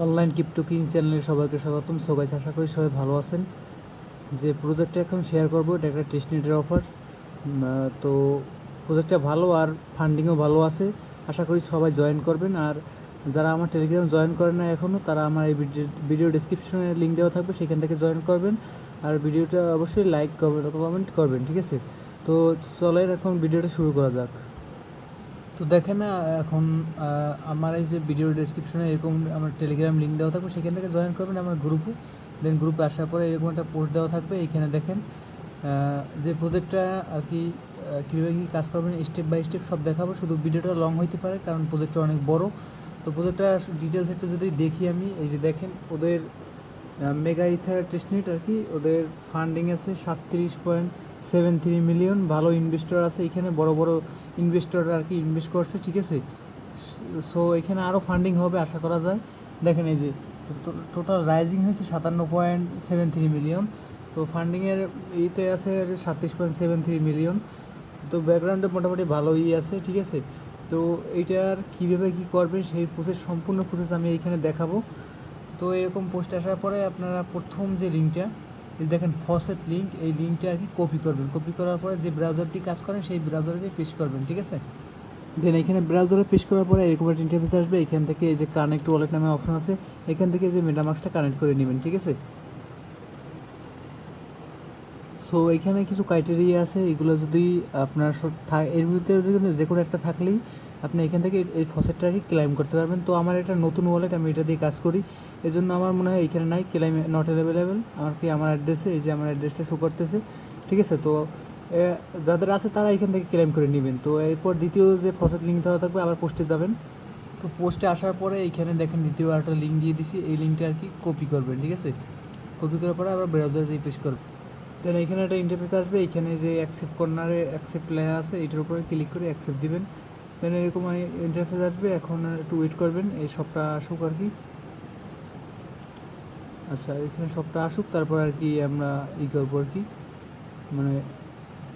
Online crypto king চ্যানেলে সবাইকে স্বাগতম। সো গাইস আশা করি সবাই ভালো আছেন। যে প্রজেক্টটা এখন শেয়ার করব, এটা একটা টেস্টনেটের অফার তো প্রজেক্টটা ভালো আর ফান্ডিংও ভালো আছে। আশা করি সবাই জয়েন করবেন। আর যারা আমার টেলিগ্রাম জয়েন করেন না এখনও তারা আমার এই ভিডিও ডিসক্রিপশনে লিঙ্ক দেওয়া থাকবে, সেখান থেকে জয়েন করবেন। আর ভিডিওটা অবশ্যই লাইক কমেন্ট করবেন, ঠিক আছে? তো চলেন এখন ভিডিওটা শুরু করা যাক। তো দেখেন এখন আমার এই যে ভিডিও ডেসক্রিপশনে এরকম আমার টেলিগ্রাম লিঙ্ক দেওয়া থাকবে, সেখান থেকে জয়েন করবেন আমার গ্রুপে দেন গ্রুপে আসার পরে এরকম একটা পোস্ট দেওয়া থাকবে এইখানে দেখেন যে প্রজেক্টটা আর কি কীভাবে কী কাজ করবেন স্টেপ বাই স্টেপ সব দেখাবো। শুধু ভিডিওটা লং হইতে পারে, কারণ প্রজেক্টটা অনেক বড়। তো প্রজেক্টটা ডিটেলস একটু যদি দেখি আমি, এই যে দেখেন, ওদের মেগা ইথার টেস্টনেট আর কি, ওদের ফান্ডিং আছে সাতত্রিশ পয়েন্ট সেভেন থ্রি মিলিয়ন ভালো ইনভেস্টর আছে, এখানে বড় বড় ইনভেস্টর আর কি ইনভেস্ট করছে, ঠিক আছে? সো এখানে আরও ফান্ডিং হবে, আশা করা যায়। দেখেন এই যে টোটাল রাইজিং হয়েছে সাতান্ন পয়েন্ট সেভেন থ্রি মিলিয়ন তো ফান্ডিংয়ের ইতে আছে সাতত্রিশ পয়েন্ট সেভেন থ্রি মিলিয়ন তো ব্যাকগ্রাউন্ডে মোটামুটি ভালোই আছে, ঠিক আছে? তো এইটার কীভাবে কী করবে, সেই প্রসেস সম্পূর্ণ প্রসেস আমি এইখানে দেখাবো। তো এরকম পোস্ট আসার পরে আপনারা প্রথম যে লিঙ্কটা এই দেখেন ফসেট লিঙ্ক এই লিঙ্কটা আর কি কপি করবেন। কপি করার পরে যে ব্রাউজারটি কাজ করেন সেই ব্রাউজারে দিয়ে পেস্ট করবেন, ঠিক আছে? দেন এখানে ব্রাউজারে পেস্ট করার পরে এরকম একটা ইন্টারফেস আসবে। এখান থেকে এই যে কানেক্ট ওয়ালেট নামে অপশন আছে, এখান থেকে যে মেটামাক্সটা কানেক্ট করে নেবেন, ঠিক আছে? সো এখানে কিছু ক্রাইটেরিয়া আছে। এগুলো যদি আপনার এর ভিতরে যে কোনো একটা থাকলেই আপনি এখান থেকে এই ফসেটটা ক্লাইম করতে পারবেন। তো আমার এটা নতুন ওয়ালেট আমি এটা দিয়ে কাজ করি। এই জন্য আমার মনে হয় এখানে নাই ক্লাইম নট অ্যাভেলেবেল আমার কি আমার অ্যাড্রেসে এই যে আমার অ্যাড্রেসটা শো করতেছে। ঠিক আছে, তো যাদের আছে তারা এখান থেকে ক্লেম করে নেবেন। তো এরপর দ্বিতীয় যে ফসেট লিঙ্ক দেওয়া থাকবে, আবার পোস্টে যাবেন। তো পোস্টে আসার পরে এইখানে দেখেন দ্বিতীয় একটা লিঙ্ক দিয়ে দিছি। এই লিঙ্কটা আর কি কপি করবেন, ঠিক আছে? কপি করার পরে আবার ব্রাউজারে দিয়ে পেস্ট করবেন। দেন এখানে একটা ইন্টারফেস আসবে। এখানে যে অ্যাকসেপ্ট কর্নারে অ্যাকসেপ্ট লেখা আছে, এটার উপরে ক্লিক করে অ্যাকসেপ্ট দিবেন। দেন এরকম ইন্টারফেস আসবে, এখন একটু ওয়েট করবেন, এই সবটা আসুক আর কি। আচ্ছা এখানে সবটা আসুক, তারপর আর কি আমরা ই করব আর কি। মানে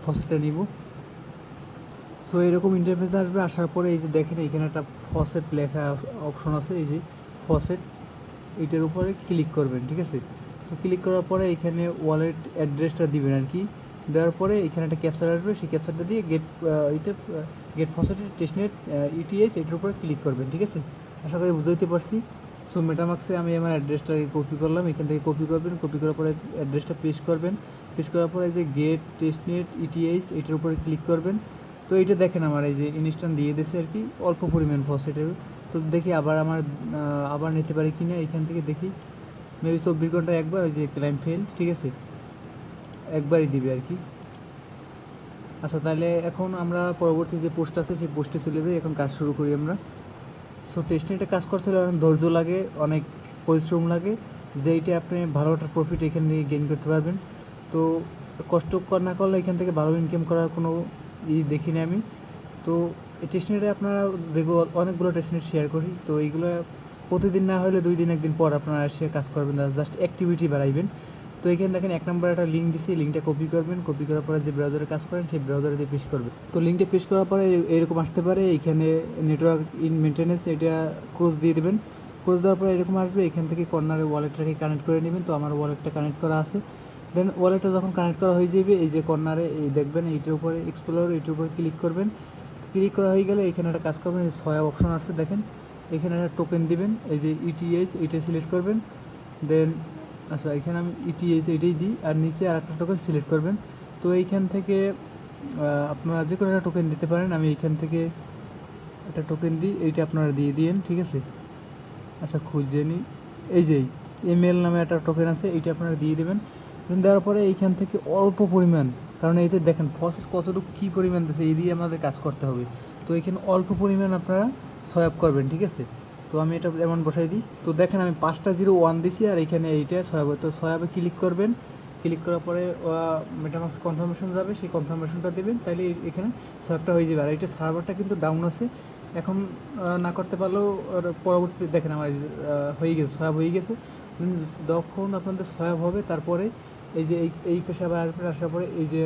ফসেটটা নিব। সো এরকম ইন্টারফেস আসবে, আসার পরে এই যে দেখেন, এখানে একটা ফসেট লেখা অপশন আছে, এই যে ফসেট এটার উপরে ক্লিক করবেন, ঠিক আছে? তো ক্লিক করার পরে এখানে ওয়ালেট অ্যাড্রেসটা দিবেন আর কি। দেওয়ার পরে এখানে একটা ক্যাপচার আসবে, সেই ক্যাপচারটা দিয়ে গেট এটা গেট ফসেটের টেস্টনেট ইটিএস এটার উপরে ক্লিক করবেন, ঠিক আছে? আশা করি বুঝতে পারছি। সো মেটামাক্সে আমি আমার অ্যাড্রেসটাকে কপি করলাম, এখান থেকে কপি করবেন কপি করার পরে অ্যাড্রেসটা পেস্ট করবেন। পেস্ট করার পরে এই যে গেট টেস্টনেট ইটিএস এটার উপরে ক্লিক করবেন। তো এইটা দেখেন আমার, এই যে ইনস্ট্যান্ট দিয়ে দিয়েছে আর কি, অল্প পরিমাণ ফসেটের তো দেখি আবার আমার আবার নিতে পারি কি না এখান থেকে দেখি। মেবি চব্বিশ ঘন্টায় একবার ওই যে ক্লাইম ফেল ঠিক আছে? একবারই দিবে আর কি। আচ্ছা তাহলে এখন আমরা পরবর্তী যে পোস্ট আছে, সেই পোস্টে চলে যাই, এখন কাজ শুরু করি আমরা। সো টেস্টিংটা কাজ করতে হলে অনেক ধৈর্য লাগে, অনেক পরিশ্রম লাগে যেইটা আপনি ভালো একটা প্রফিট এখান থেকে গেইন করতে পারবেন। তো, কষ্ট না করলে এখান থেকে ভালো ইনকাম করার কোনো ই দেখি না আমি। তো, এই টেস্টনেটে আপনারা দেখব, অনেকগুলো টেস্টনেট শেয়ার করি। তো, এইগুলো প্রতিদিন না হলে দুই দিন, একদিন পর আপনারা এসে কাজ করবেন, জাস্ট অ্যাক্টিভিটি বাড়াইবেন। তো এখানে দেখেন এক নম্বর একটা লিঙ্ক দিছি লিঙ্কটা কপি করবেন কপি করার পরে যে ব্রাউজারে কাজ করেন, সেই ব্রাউজারে দিয়ে পেস্ট করবেন। তো লিঙ্কটা পেশ করার পরে এরকম আসতে পারে, এখানে নেটওয়ার্ক ইন মেনটেন্যান্স এটা ক্রোজ দিয়ে দেবেন। ক্রোজ দেওয়ার পরে এরকম আসবে, এখান থেকে কর্নারে ওয়ালেটটাকে কানেক্ট করে নেবেন। তো আমার ওয়ালেটটা কানেক্ট করা আছে। দেন ওয়ালেটটা যখন কানেক্ট করা হয়ে যাবে, এই যে কর্নারে এই দেখবেন, এইটার উপরে এক্সপ্লোর এইটার উপরে ক্লিক করবেন। ক্লিক করা হয়ে গেলে এখানে একটা কাজ করবেন ছয় অপশন আছে, দেখেন। এখানে একটা টোকেন দিবেন, এই যে ইটিএস এইটা সিলেক্ট করবেন। দেন আচ্ছা এখানে আমি ইটিএস এইটাই দিই, আর নিচে আর একটা টোকেন সিলেক্ট করবেন। তো এইখান থেকে আপনারা যে কোনো একটা টোকেন দিতে পারেন, আমি এইখান থেকে একটা টোকেন দিই, এইটা আপনারা দিয়ে দিয়েন, ঠিক আছে? আচ্ছা খুঁজে নিই। এই যে এমএল নামে একটা টোকেন আছে, এইটা আপনারা দিয়ে দেবেন। দেওয়ার পরে এইখান থেকে অল্প পরিমাণ, কারণ এইতে দেখেন ফসেট কতটুকু কী পরিমাণ দিচ্ছে এই দিয়ে আমাদের কাজ করতে হবে। তো এখানে অল্প পরিমাণ আপনারা সয়াব করবেন, ঠিক আছে? তো আমি এটা যেমন বসাই দিই। তো দেখেন আমি পাঁচটা জিরো ওয়ান দিছি আর এখানে এইটা সয়াব তো সয়াবে ক্লিক করবেন। ক্লিক করার পরে মেটামাক্স কনফার্মেশন যাবে। সেই কনফার্মেশনটা দেবেন। তাহলে এখানে সয়াবটা হয়ে যাবে। আর এইটা সার্ভারটা কিন্তু ডাউন আছে। এখন না করতে পারলেও পরবর্তীতে দেখেন আমার হয়ে গেছে সয়াব হয়ে গেছে। যখন আপনাদের সয়াব হবে, তারপরে এই যে এই এই পেশা আরেকটা আসার পরে এই যে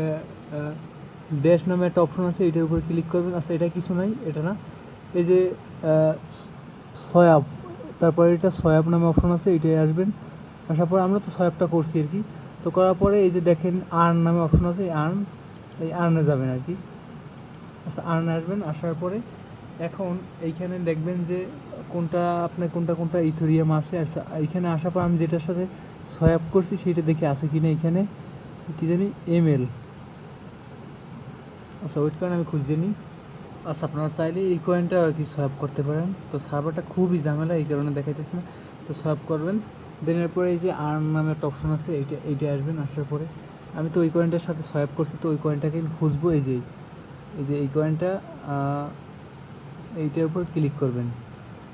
ড্যাশ নামে একটা অপশন আছে এটার উপরে ক্লিক করবেন। আচ্ছা এটা কিছু নাই, এটা না। এই যে সয়াব, তারপরে এটা সয়াব নামে অপশন আছে, এটাই আসবেন। আসার পরে আমরা তো সয়াবটা করছি আর কি। তো করার পরে এই যে দেখেন আর্ন নামে অপশন আছে আর্ন এই আর্নে যাবেন আর কি। আচ্ছা আর্নে আসবেন, আসার পরে এখন এইখানে দেখবেন যে কোনটা, আপনার কোনটা কোনটা ইথোরিয়াম আছে। আচ্ছা এইখানে আসার পর আমি যেটার সাথে সয়াব করছি, সেইটা দেখে আছে কি না এখানে কি জানি এম এল আচ্ছা ওইট কারণে আমি খুঁজে নিই। আচ্ছা আপনারা চাইলে এই কয়েনটা আর কি সয়াব করতে পারেন? তো সার্ভারটা খুবই ঝামেলা, এই কারণে দেখাইতেছে না। তো সয়াব করবেন। দেন এরপরে এই যে আর্ন নামে একটা অপশন আছে, এইটা এইটা আসবেন আসার পরে। আমি তো ওই কয়েনটার সাথে সয়াব করছি, তো ওই কয়েনটাকে খুঁজবো, এই যে এই যে এই কয়েনটা এইটার উপর ক্লিক করবেন।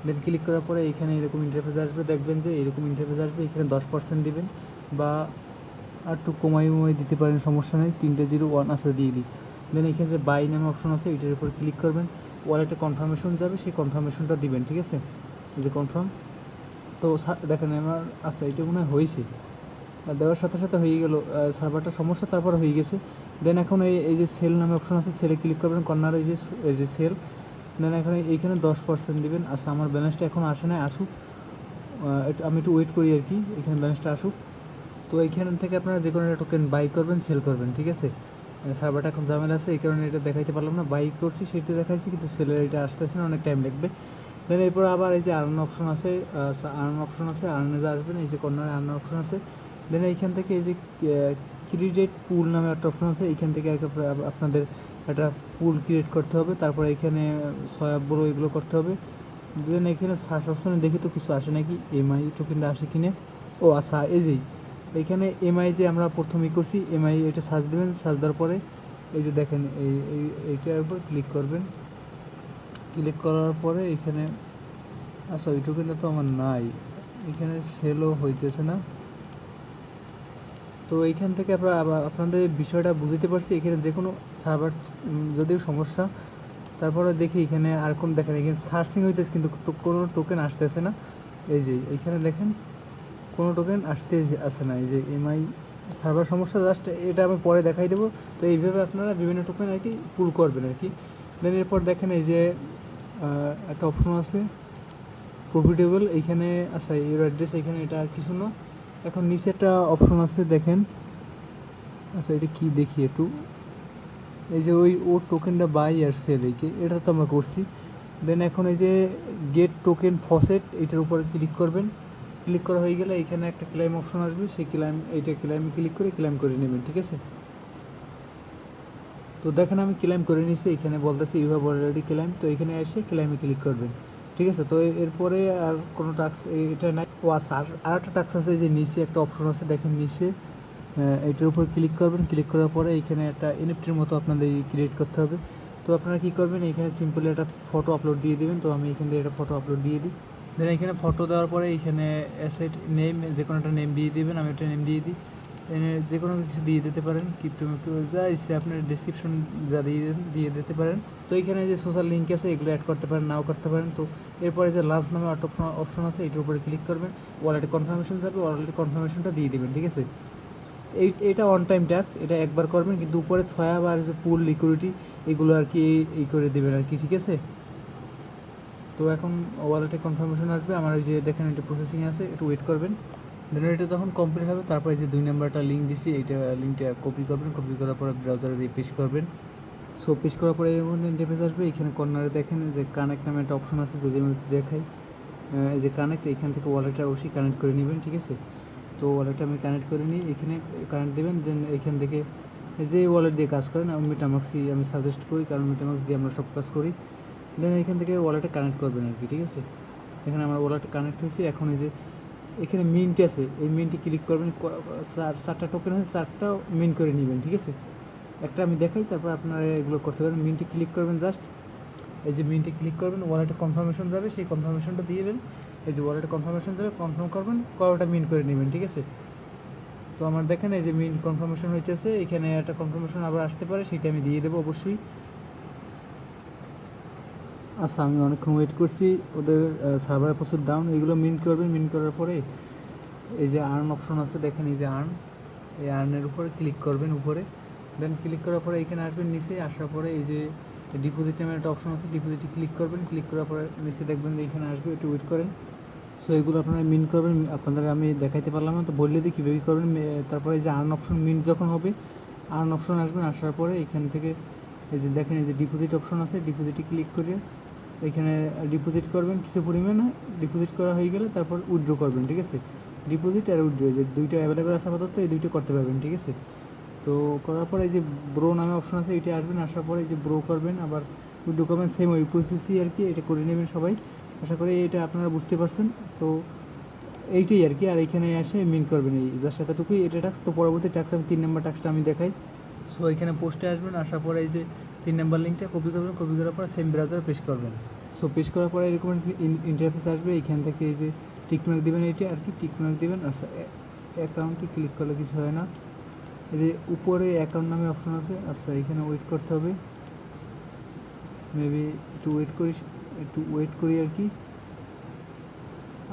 দেন ক্লিক করার পরে এখানে এরকম ইন্টারফেস আসবে, দেখবেন যে এরকম ইন্টারফেস আসবে, এখানে দশ পার্সেন্ট দেবেন বা আর একটু কমাই কমাই দিতে পারেন, সমস্যা নেই। তিনটে জিরো ওয়ান আছে, দিয়ে দিই। দেন এখানে যে বাই নামে অপশন আছে, এটার উপর ক্লিক করবেন। ওয়ালেটে কনফার্মেশন যাবে, সেই কনফার্মেশনটা দিবেন, ঠিক আছে? যে কনফার্ম তো দেখেন আমার আচ্ছা এটা মনে হয় হয়েছে। দেওয়ার সাথে সাথে হয়ে গেল সার্ভারটা সমস্যা, তারপর হয়ে গেছে। দেন এখন এই এই যে সেল নামে অপশন আছে সেলে ক্লিক করবেন কর্নার এই যে এই যে সেল দেন এখন এইখানে দশ পার্সেন্ট দিবেন। আচ্ছা আমার ব্যালেন্সটা এখন আসে না আসুক। আমি একটু ওয়েট করি আর কি, এখানে ব্যালেন্সটা আসুক। তো এইখান থেকে আপনারা যে কোনো একটা টোকেন বাই করবেন সেল করবেন, ঠিক আছে? সার্ভারটা এখন ঝামেলা আছে, এই কারণে এটা দেখাইতে পারলাম না। বাই করছি, সেটা দেখাইছি, কিন্তু সেলের এটা আসতেছে না, অনেক টাইম লাগবে। দেন এরপর আবার এই যে আর্ন অপশন আছে আর্ন অপশন আছে আর্নে যা আসবেন এই যে কর্নারে আর্ন অপশন আছে। দেন এইখান থেকে এই যে ক্রেডিট পুল নামে একটা অপশন আছে, এইখান থেকে আপনাদের একটা পুল ক্রিয়েট করতে হবে। তারপর এখানে সয়াব বড়ো এগুলো করতে হবে। দেন এখানে সার্চ অপশনে দেখি তো কিছু আসে নাকি এমআই টোকেনটা আসে কিনে। ও আচ্ছা এই যেই এখানে এমআই যে আমরা প্রথমেই করছি এমআই এটা সার্চ দেবেন সার্চ দেওয়ার পরে এই যে দেখেন, এই, এই- এইটার উপর ক্লিক করবেন। ক্লিক করার পরে এখানে আচ্ছা ওই টোকেনটা তো আমার নাই। এখানে সেলও হইতেছে না। তো এইখান থেকে আমরা আপনাদের বিষয়টা বুঝতে পারছি, এখানে যে কোনো সার্ভার যদিও সমস্যা। তারপরে দেখি এখানে আর কোন দেখেন, এখানে সার্চিং হইতেছে, কিন্তু কোনো টোকেন আসতেছে না। এই যে, এইখানে দেখেন। কোনো টোকেন আসতে আসে না, এই যে এমআই সার্ভার সমস্যা জাস্ট এটা আমি পরে দেখাই দেবো। তো এইভাবে আপনারা বিভিন্ন টোকেন আর কি পুল করবেন আর কি। দেন এরপর দেখেন এই যে একটা অপশন আছে প্রফিটেবল এইখানে আচ্ছা এর অ্যাড্রেস এখানে এটা আর কিছু না। এখন নিচে একটা অপশন আছে, দেখেন। আচ্ছা এটা কি দেখি একটু। এই যে ওই ও টোকেনটা বাই আর সেল এইকে, এটা তো আমরা করছি। দেন এখন এই যে গেট টোকেন ফসেট এটার উপরে ক্লিক করবেন। ক্লিক করা হয়ে গেলে এখানে একটা ক্লাইম অপশন আসবে, সেই ক্লাইম এইটা ক্লাইমে ক্লিক করে ক্লাইম করে নেবেন, ঠিক আছে? তো দেখেন আমি ক্লাইম করে নিছি, এখানে বলতেছি ইউ হ্যাভ অলরেডি ক্লাইম তো এখানে এসে ক্লাইমে ক্লিক করবেন, ঠিক আছে? তো এরপরে আর কোনো টাস্ক এটা নাই, ও আচ্ছা আর একটা টাস্ক আছে যে নিচে একটা অপশন আছে, দেখেন নিচে এটার উপর ক্লিক করবেন ক্লিক করার পরে এখানে একটা এনএফটির মতো আপনাদের ক্রিয়েট করতে হবে। তো আপনারা কী করবেন, এখানে সিম্পলি একটা ফটো আপলোড দিয়ে দিবেন, তো আমি এখান থেকে একটা ফটো আপলোড দিয়ে দিই। দেন এখানে ফটো দেওয়ার পরে এখানে অ্যাসেট নেম যে কোনো একটা নেম দিয়ে দেবেন, আমি একটা নেম দিয়ে দিই। যে কোনো কিছু দিয়ে দিতে পারেন ক্রিপ্টো মিপ্টো যা ইচ্ছে, আপনার ডিসক্রিপশন যা দিয়ে দিয়ে দিতে পারেন। তো এখানে যে সোশ্যাল লিঙ্ক আছে, এগুলো অ্যাড করতে পারেন, নাও করতে পারেন। তো এরপরে যে লাস্ট নামে অপশন আছে, এটার উপরে ক্লিক করবেন। ওয়ালেটে কনফার্মেশন যাবে ওয়ালেটে কনফার্মেশনটা দিয়ে দেবেন, ঠিক আছে? এই, এটা অন টাইম ট্যাক্স এটা একবার করবেন, কিন্তু উপরে ছয়া বা আর যে পুল লিকুইডিটি এগুলো আর কি এই করে দেবেন আর কি, ঠিক আছে? তো এখন ওয়ালেটে কনফার্মেশন আসবে, আমার ওই যে দেখেন এটা প্রসেসিং আছে, একটু ওয়েট করবেন। দেন এটা যখন কমপ্লিট হবে, তারপরে যে দুই নাম্বারটা লিঙ্ক দিছি, এইটা লিঙ্কটা কপি করবেন কপি করার পরে ব্রাউজারে দিয়ে পেস্ট করবেন। সো পেস্ট করার পরে এরকম ইন্টারফেস আসবে, এখানে কর্নারে দেখেন যে কানেক্ট নামে একটা অপশন আছে, যদি আমি দেখাই। এই যে কানেক্ট এখান থেকে ওয়ালেটটা অবশ্যই কানেক্ট করে নেবেন, ঠিক আছে? তো ওয়ালেটটা আমি কানেক্ট করে নিই এখানে কানেক্ট দেবেন দেন এখান থেকে যে ওয়ালেট দিয়ে কাজ করেন, আমি মেটামাক্সই আমি সাজেস্ট করি, কারণ মেটামাক্স দিয়ে আমরা সব কাজ করি। দেন এখান থেকে ওয়ালেটে কানেক্ট করবেন আর কি, ঠিক আছে? এখানে আমার ওয়ালেটে কানেক্ট হয়েছে, এখন এই যে এখানে মিন্ট আছে, এই মিন্টে ক্লিক করবেন চারটা টোকেন আছে চারটাও মিন করে নেবেন, ঠিক আছে? একটা আমি দেখাই, তারপর আপনারা এগুলো করতে পারেন মিন্টে ক্লিক করবেন জাস্ট এই যে মিন্টে ক্লিক করবেন ওয়ালেটে কনফার্মেশন যাবে, সেই কনফার্মেশনটা দিয়ে দেবেন, এই যে ওয়ালেটে কনফার্মেশন যাবে কনফার্ম করবেন কয়টা মিন করে নেবেন, ঠিক আছে? তো আমার দেখেন, এই যে মিন্ট কনফার্মেশন হইতেছে, এখানে একটা কনফার্মেশন আবার আসতে পারে সেটা আমি দিয়ে দেবো অবশ্যই। আচ্ছা আমি অনেকক্ষণ ওয়েট করছি। ওদের সার্ভারে প্রচুর ডাউন এগুলো মিন্ট করবেন মিন করার পরে এই যে আর্ন অপশন আছে, দেখেন এই যে আর্ন এই আর্নের উপরে ক্লিক করবেন উপরে। দেন ক্লিক করার পরে এখানে আসবেন নিচে, আসার পরে এই যে ডিপোজিট নামের একটা অপশন আছে ডিপোজিটে ক্লিক করবেন। ক্লিক করার পরে নিচে দেখবেন যে এখানে আসবে, একটু ওয়েট করেন। সো এগুলো আপনারা মিন করবেন। আপনাদের আমি দেখাইতে পারলাম না, তো বললে দিই কীভাবে করবেন। তারপরে এই যে আর্ন অপশন মিন যখন হবে আর্ন অপশন আসবেন, আসার পরে এখান থেকে এই যে দেখেন এই যে ডিপোজিট অপশন আছে ডিপোজিটে ক্লিক করে এখানে ডিপোজিট করবেন, কিছু পরিমাণে ডিপোজিট করা হয়ে গেলে তারপর উইথড্র করবেন, ঠিক আছে? ডিপোজিট আর উইথড্র যে দুইটা অ্যাভেলেবেল আছে আপাতত, এই দুইটা করতে পারবেন, ঠিক আছে? তো করার পরে এই যে ব্রো নামে অপশন আছে, এটা আসবেন, আসার পরে এই যে ব্রো করবেন, আবার উইথড্র করবেন সেম ওই প্রসেসই আর কি, এটা করে নেবেন সবাই। আশা করি এটা আপনারা বুঝতে পারছেন। তো এইটাই আর কি, আর এখানে এসে মিন করবেন এই, জাস্ট এতটুকুই, এটা টাক্স তো পরবর্তী টাক্স আমি তিন নাম্বার টাক্সটা আমি দেখাই। সো এখানে পোস্টে আসবেন, আসার পরে এই যে তিন নাম্বার লিঙ্কটা কপি করবেন কপি করার পর সেম ব্রাউজারে পেস্ট করবেন। সো পেস্ট করার পরে এরকম ইন্টারফেস আসবে এখান থেকে এই যে টিকমার্ক দিবেন এটি আর কি টিকমার্ক দিবেন আচ্ছা অ্যাকাউন্টে ক্লিক করলে কিছু হয় না। এই যে উপরে অ্যাকাউন্ট নামে অপশন আছে আচ্ছা এখানে ওয়েট করতে হবে। মেবি একটু ওয়েট করি, একটু ওয়েট করি আর কি।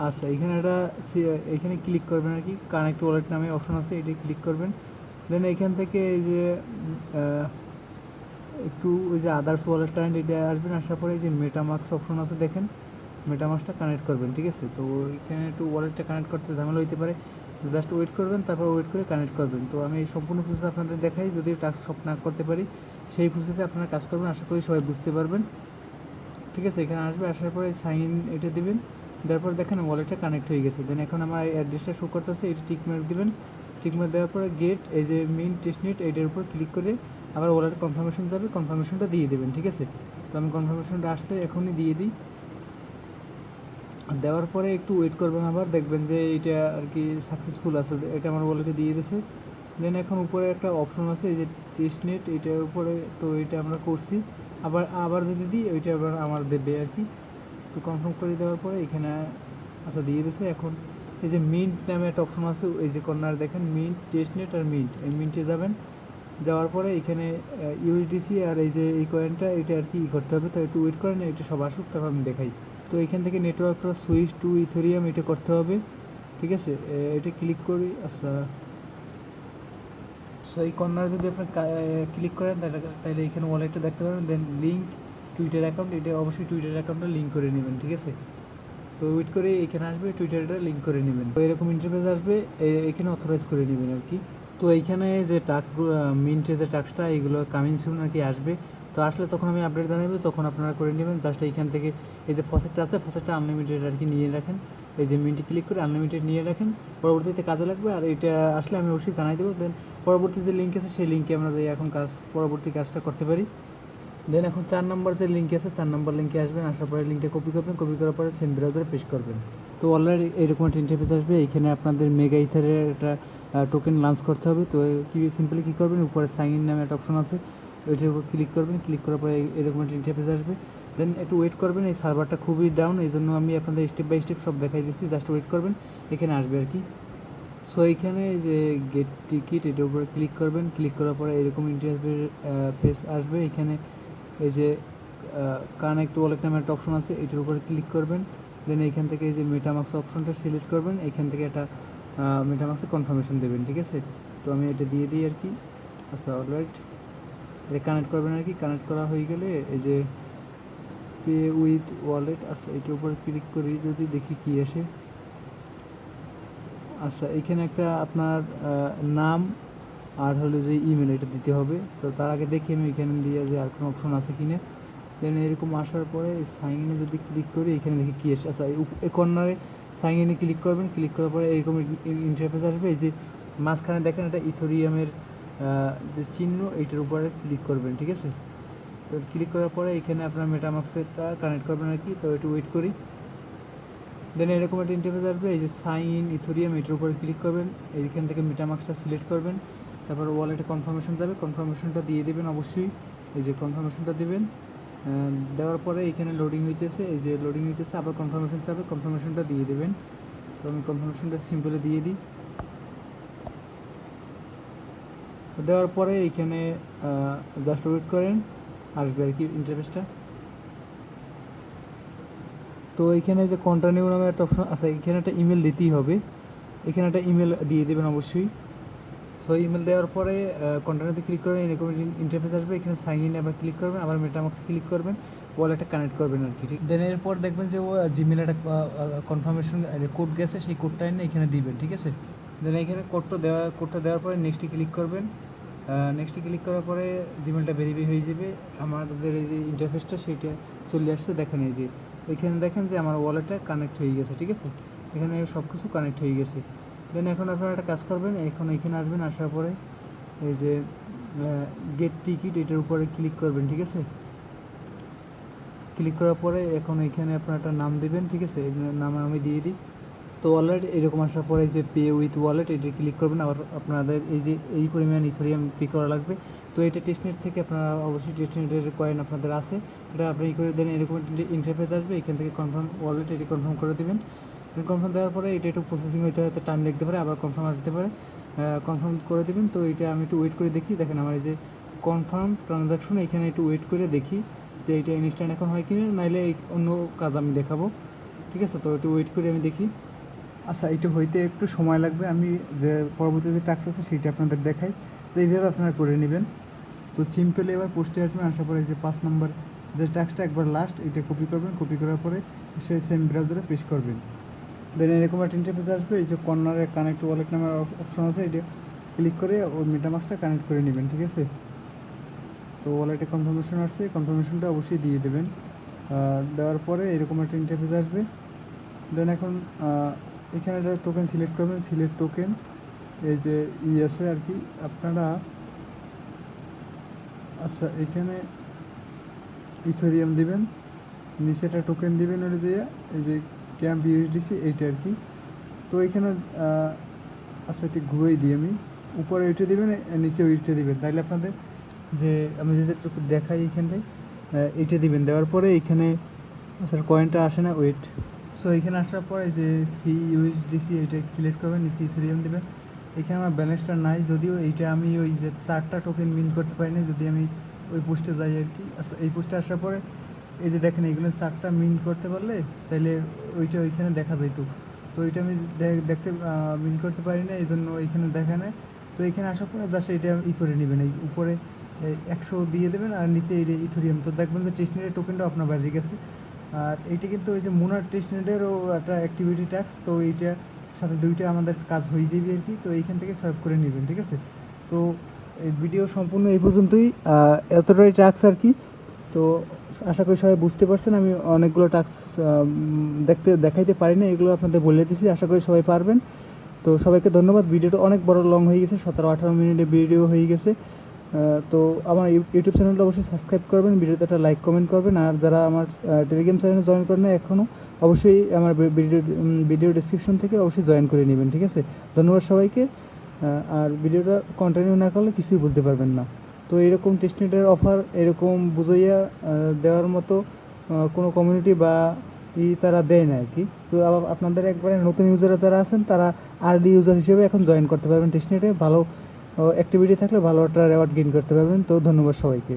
আচ্ছা এখানে একটা এখানে ক্লিক করবেন আর কি কানেক্ট ওয়ালেট নামে অপশন আছে এটা ক্লিক করবেন। দেন এখান থেকে এই যে একটু ওই যে আদার্স ওয়ালেট কানেক্ট এটা আসবেন, আসার পরে এই যে মেটামার্কস অপশন আছে দেখেন মেটামার্কসটা কানেক্ট করবেন, ঠিক আছে? তো এখানে একটু ওয়ালেটটা কানেক্ট করতে ঝামেলা হইতে পারে জাস্ট ওয়েট করবেন, তারপর ওয়েট করে কানেক্ট করবেন। তো আমি এই সম্পূর্ণ প্রসেস আপনাদের দেখাই, যদি টাস্ক সব না করতে পারি, সেই প্রসেসে আপনারা কাজ করবেন, আশা করি সবাই বুঝতে পারবেন। ঠিক আছে? এখানে আসবে, আসার পরে সাইন এটা দিবেন তারপর দেখেন ওয়ালেটটা কানেক্ট হয়ে গেছে। দেন এখন আমার অ্যাড্রেসটা শো করতেছে, এটা টিকমার্ক দিবেন। টিকমার্ক দেওয়ার পরে গেট এই যে মেইন টেস্টনেট এইটার উপর ক্লিক করে আবার ওয়ালেট কনফার্মেশন যাবে কনফার্মেশনটা দিয়ে দেবেন, ঠিক আছে? তো আমি কনফার্মেশনটা আসছে, এখনই দিয়ে দিই। দেওয়ার পরে একটু ওয়েট করবেন আবার, দেখবেন যে এটা আর কি সাকসেসফুল আছে, এটা আমার ওয়ালেটে দিয়ে দিয়েছে দেন এখন উপরে একটা অপশন আছে, এই যে টেস্টনেট এটার উপরে তো এটা আমরা করছি। আবার আবার যদি দিই, ওইটা আবার আমার দেবে আর কি। তো কনফার্ম করে দেওয়ার পরে এখানে আচ্ছা দিয়ে দিয়েছে এখন। এই যে মিন্ট নামে একটা অপশন আছে, এই যে কর্নার দেখেন মিন্ট টেস্ট নেট আর মিন্ট এই মিন্টে যাবেন। যাওয়ার পরে এখানে ইউএসডিসি আর এই যে এই কয়েনটা এটা আর কি করতে হবে, তো একটু ওয়েট করেন, এটা সব আসুক, তারপর আমি দেখাই। তো এখান থেকে নেটওয়ার্ক সুইচ টু ইথোরিয়াম এটা করতে হবে, ঠিক আছে? এটা ক্লিক করি আচ্ছা। সো এই কর্নারে যদি আপনি ক্লিক করেন, তাহলে তাহলে এখানে ওয়ালেটটা দেখতে পাবেন দেন লিঙ্ক টুইটার অ্যাকাউন্ট এটা অবশ্যই টুইটার অ্যাকাউন্টটা লিঙ্ক করে নেবেন, ঠিক আছে? তো ওয়েট করে এখানে আসবে টুইটারটা লিঙ্ক করে নেবেন। তো এরকম ইন্টারফেস আসবে এখানে অথরাইজ করে নেবেন আর কি। তো এইখানে যে টাস্কগুলো মিন্টের যে টাস্কটা এইগুলো কামিং সুন আর কি আসবে। তো আসলে তখন আমি আপডেট জানাব, তখন আপনারা করে নেবেন। জাস্ট এইখান থেকে এই যে ফসেটটা আছে ফসেটটা আনলিমিটেড আর কি নিয়ে রাখেন। এই যে মিন্টে ক্লিক করে আনলিমিটেড নিয়ে রাখেন। পরবর্তীতে কাজে লাগবে। আর এটা আসলে আমি অবশ্যই জানাই দেবো। দেন পরবর্তী যে লিঙ্ক আছে, সেই লিঙ্কে আমরা যে এখন কাজ পরবর্তী কাজটা করতে পারি। দেন এখন চার নম্বর যে লিঙ্ক আছে, চার নম্বর লিঙ্কে আসবেন। আসার পরে লিঙ্কটা কপি করবেন। কপি করার পরে সেম ব্রাউজারে পেশ করবেন। তো অলরেডি এরকম একটা ইন্টারফেস আসবে। এখানে আপনাদের মেগা ইথারের একটা টোকেন লঞ্চ করতে হবে। তো কি সিম্পলি কী করবেন? উপরে সাইন ইন নামে একটা অপশন আছে। ওইটার উপর ক্লিক করবেন। ক্লিক করার পরে এরকম একটা ইন্টারফেস আসবে। দেন একটু ওয়েট করবেন। এই সার্ভারটা খুবই ডাউন এই জন্য আমি আপনাদের স্টেপ বাই স্টেপ সব দেখাই দিচ্ছি। জাস্ট ওয়েট করবেন। এখানে আসবে আর কি। সো এইখানে এই যে গেট টিকিট এটার উপরে ক্লিক করবেন। ক্লিক করার পরে এরকম ইন্টারফেস ফেস আসবে। এখানে এই যে কানেক্ট ওয়ালেট নামে একটা অপশন আছে। এটার উপরে ক্লিক করবেন। দেন এইখান থেকে এই যে মেটামাক্স অপশনটা সিলেক্ট করবেন। এখান থেকে একটা মেটামাক্সে কনফার্মেশন দেবেন, ঠিক আছে? তো আমি এটা দিয়ে দিই আর কি। আচ্ছা অলরাইট এটা কানেক্ট করবেন আর কি কানেক্ট করা হয়ে গেলে এই যে পে উইথ ওয়ালেট আচ্ছা এটার উপরে ক্লিক করি যদি দেখি কি আসে। আচ্ছা এখানে একটা আপনার নাম আর হলো যে ইমেল এটা দিতে হবে। তো তার আগে দেখি আমি এখানে দিয়ে যে আর কোনো অপশন আছে কিনা। দেন এরকম আসার পরে সাইন ইনে যদি ক্লিক করি, এখানে দেখি কি আসে। আচ্ছা কর্নারে সাইন ইনে ক্লিক করবেন ক্লিক করার পরে এরকম ইন্টারফেস আসবে। এই যে মাঝখানে দেখেন এটা ইথোরিয়ামের যে চিহ্ন, এইটার উপরে ক্লিক করবেন, ঠিক আছে? তো ক্লিক করার পরে এখানে আপনার মেটামাক্সেরটা কানেক্ট করবেন আর কি, তো একটু ওয়েট করি। দেন এরকম একটা ইন্টারফেস আসবে, এই যে সাইন ইথোরিয়াম এটার উপরে ক্লিক করবেন, এইখান থেকে মেটামাক্সটা সিলেক্ট করবেন, তারপর ওয়ালেটে কনফার্মেশন যাবে কনফার্মেশনটা দিয়ে দেবেন অবশ্যই। এই যে কনফার্মেশনটা দিবেন দেওয়ার পরে এখানে লোডিং হইতেছে, এই যে লোডিং হইতেছে, আবার কনফার্মেশন যাবে কনফার্মেশনটা দিয়ে দেবেন। তো আমি কনফার্মেশনটা সিম্পলে দিয়ে দিই। দেওয়ার পরে এইখানে জাস্ট ওয়েট করেন, আসবে আর কি ইন্টারফেসটা তো এখানে যে কন্টিনিউ নামে একটা অপশন আছে, এখানে একটা ইমেল দিতেই হবে। এখানে একটা ইমেল দিয়ে দেবেন অবশ্যই। সো ইমেল দেওয়ার পরে কন্টিনিউতে ক্লিক করবেন এরকম ইন্টারফেস আসবে। এখানে সাইন ইন আবার ক্লিক করবেন, আবার মেটামাক্সে ক্লিক করবেন ওয়ালেটটা কানেক্ট করবেন আর কি, ঠিক? দেন এরপর দেখবেন যে ও জিমেল একটা কনফার্মেশন কোড গেছে, সেই কোডটা এনে এখানে দিবেন, ঠিক আছে? দেন এখানে কোডটা দেওয়া কোডটা দেওয়ার পরে নেক্সটে ক্লিক করবেন। নেক্সটে ক্লিক করার পরে জিমেলটা ভেরিফাই হয়ে যাবে। আমাদের এই যে ইন্টারফেসটা সেইটা চলে আসছে, দেখেন এই যে। এখানে দেখেন যে আমার ওয়ালেটটা কানেক্ট হয়ে গেছে, ঠিক আছে? এখানে সব কিছু কানেক্ট হয়ে গেছে। দেন এখন আপনারা একটা কাজ করবেন, এখন এখানে আসবেন, আসার পরে এই যে গেট টিকিট এটার উপরে ক্লিক করবেন, ঠিক আছে? ক্লিক করার পরে এখন এখানে আপনার একটা নাম দিবেন, ঠিক আছে? নাম আমি দিয়ে দিই। তো ওয়ালেট এরকম আসার পরে এই যে পে উইথ ওয়ালেট এটা ক্লিক করবেন, আবার আপনাদের এই যে, এই পরিমাণ ইথোরিয়াম পে করা লাগবে। তো এটা টেস্টনেট থেকে আপনারা অবশ্যই টেস্টনেটের কয়েন আপনাদের আছে। এটা আপনি করে দেন, এরকম ইন্টারফেস আসবে, এখান থেকে কনফার্ম ওয়ালেট এটি কনফার্ম করে দেবেন। কনফার্ম দেওয়ার পরে এটা একটু প্রসেসিং হইতে হয়তো টাইম লাগতে পারে, আবার কনফার্ম আসতে পারে। কনফার্ম করে দেবেন। তো এটা আমি একটু ওয়েট করে দেখি। দেখেন আমার এই যে কনফার্ম ট্রানজাকশন এখানে একটু ওয়েট করে দেখি যে এটা ইনস্ট্যান্ট এখন হয় কিনা, নাইলে অন্য কাজ আমি দেখাবো। ঠিক আছে? তো একটু ওয়েট করে আমি দেখি। আচ্ছা এটা হইতে একটু সময় লাগবে। আমি যে পরবর্তী যে টাস্ক আছে, সেটা আপনাদের দেখাই। তো এইভাবে আপনারা করে নেবেন। তো সিম্পল এবার পোস্টে আসবেন, আসার পরে যে পাঁচ নাম্বার যে ট্যাক্সটা একবার লাস্ট এটা কপি করবেন। কপি করার পরে সেই সেম ব্রাউজারে পেশ করবেন। দেন এরকম একটা ইন্টারফেস আসবে, এই যে কর্নারে কানেক্ট ওয়ালেট নামের অপশন আছে এটা ক্লিক করে ওই মেটামাক্সটা কানেক্ট করে নেবেন, ঠিক আছে? তো ওয়ালেটে কনফার্মেশন আসছে কনফার্মেশনটা অবশ্যই দিয়ে দেবেন। দেওয়ার পরে এরকম একটা ইন্টারফেস আসবে। দেন এখন এখানে একটা টোকেন সিলেক্ট করবেন সিলেক্ট টোকেন এই যে ই আছে আর কি, আপনারা আচ্ছা এখানে ইথোরিয়াম দিবেন, নিচে একটা টোকেন দিবেন ওটা যে এই যে ক্যাম্প ইউএসডিসি এইটা আর কি। তো এখানে আচ্ছা এটি ঘুরেই দিই আমি। উপরে উঠে দিবেন নিচে ওইটা দিবেন। তাহলে আপনাদের যে আমি যদি একটু দেখাই আহ, এইটা দিবেন। দেওয়ার পরে এখানে আচ্ছা কয়েনটা আসে না ওয়েট সো এখানে আসার পরে যে সি ইউএসডিসি এটা সিলেক্ট করবেন নিচে ইথেরিয়াম দেবেন। এখানে আমার ব্যালেন্সটা নাই যদিও এইটা আমি ওই যে চারটা টোকেন মিন করতে পারি না যদি আমি ওই পোস্টে যাই আর কি। আচ্ছা এই পোস্টে আসার পরে এই যে দেখেন, এগুলো চারটা মিন করতে পারলে তাহলে ওইটা ওইখানে দেখা যেত তো ওইটা আমি দেখতে মিন করতে পারি না এই জন্য এইখানে দেখা নেয় তো এখানে আসার পরে জাস্ট এটা ই করে নেবেন, এই উপরে একশো দিয়ে দেবেন আর নিচে এই ইথোরিয়াম। তো দেখবেন যে টেস্টনেটের টোকেনটা আপনার বাইরে গেছে। আর এইটা কিন্তু ওই যে মোনার টেস্টনেটেরও একটা অ্যাক্টিভিটি ট্যাক্স তো এইটা সাথে দুইটা আমাদের কাজ হয়ে যাবে আর কি। তো এইখান থেকে সার্ভ করে নেবেন, ঠিক আছে? তো এই ভিডিও সম্পূর্ণ এই পর্যন্তই। এতটাই ট্যাক্স আর কি। তো আশা করি সবাই বুঝতে পারছেন, আমি অনেকগুলো টাস্ক দেখতে, দেখাইতে পারি না এগুলো আপনাদের বলে দিছি, আশা করি সবাই পারবেন। তো সবাইকে ধন্যবাদ, ভিডিওটা অনেক বড় লং হয়ে গেছে, সতেরো আঠারো মিনিটের ভিডিও হয়ে গেছে। তো আমার ইউ- ইউটিউব চ্যানেলটা অবশ্যই সাবস্ক্রাইব করবেন, ভিডিওতে একটা লাইক কমেন্ট করবেন, আর যারা আমার টেলিগ্রাম চ্যানেলে জয়েন করেন না এখনও অবশ্যই আমার ভিডিও ভিডিও ডিসক্রিপশন থেকে অবশ্যই জয়েন করে নেবেন, ঠিক আছে? ধন্যবাদ সবাইকে আর ভিডিওটা কন্টিনিউ না করলে কিছুই বলতে পারবেন না। তো এরকম টেস্টনেটের অফার এরকম বুঝাইয়া দেওয়ার মতো কোনো কমিউনিটি বা ই তারা দেয় না আর কি তো আপনাদের একবারে নতুন ইউজাররা যারা আছেন, তারা আর্লি ইউজার হিসেবে এখন জয়েন করতে পারবেন টেস্টনেটে ভালো অ্যাক্টিভিটি থাকলে ভালো একটা রেওয়ার্ড গেইন করতে পারবেন। তো ধন্যবাদ সবাইকে।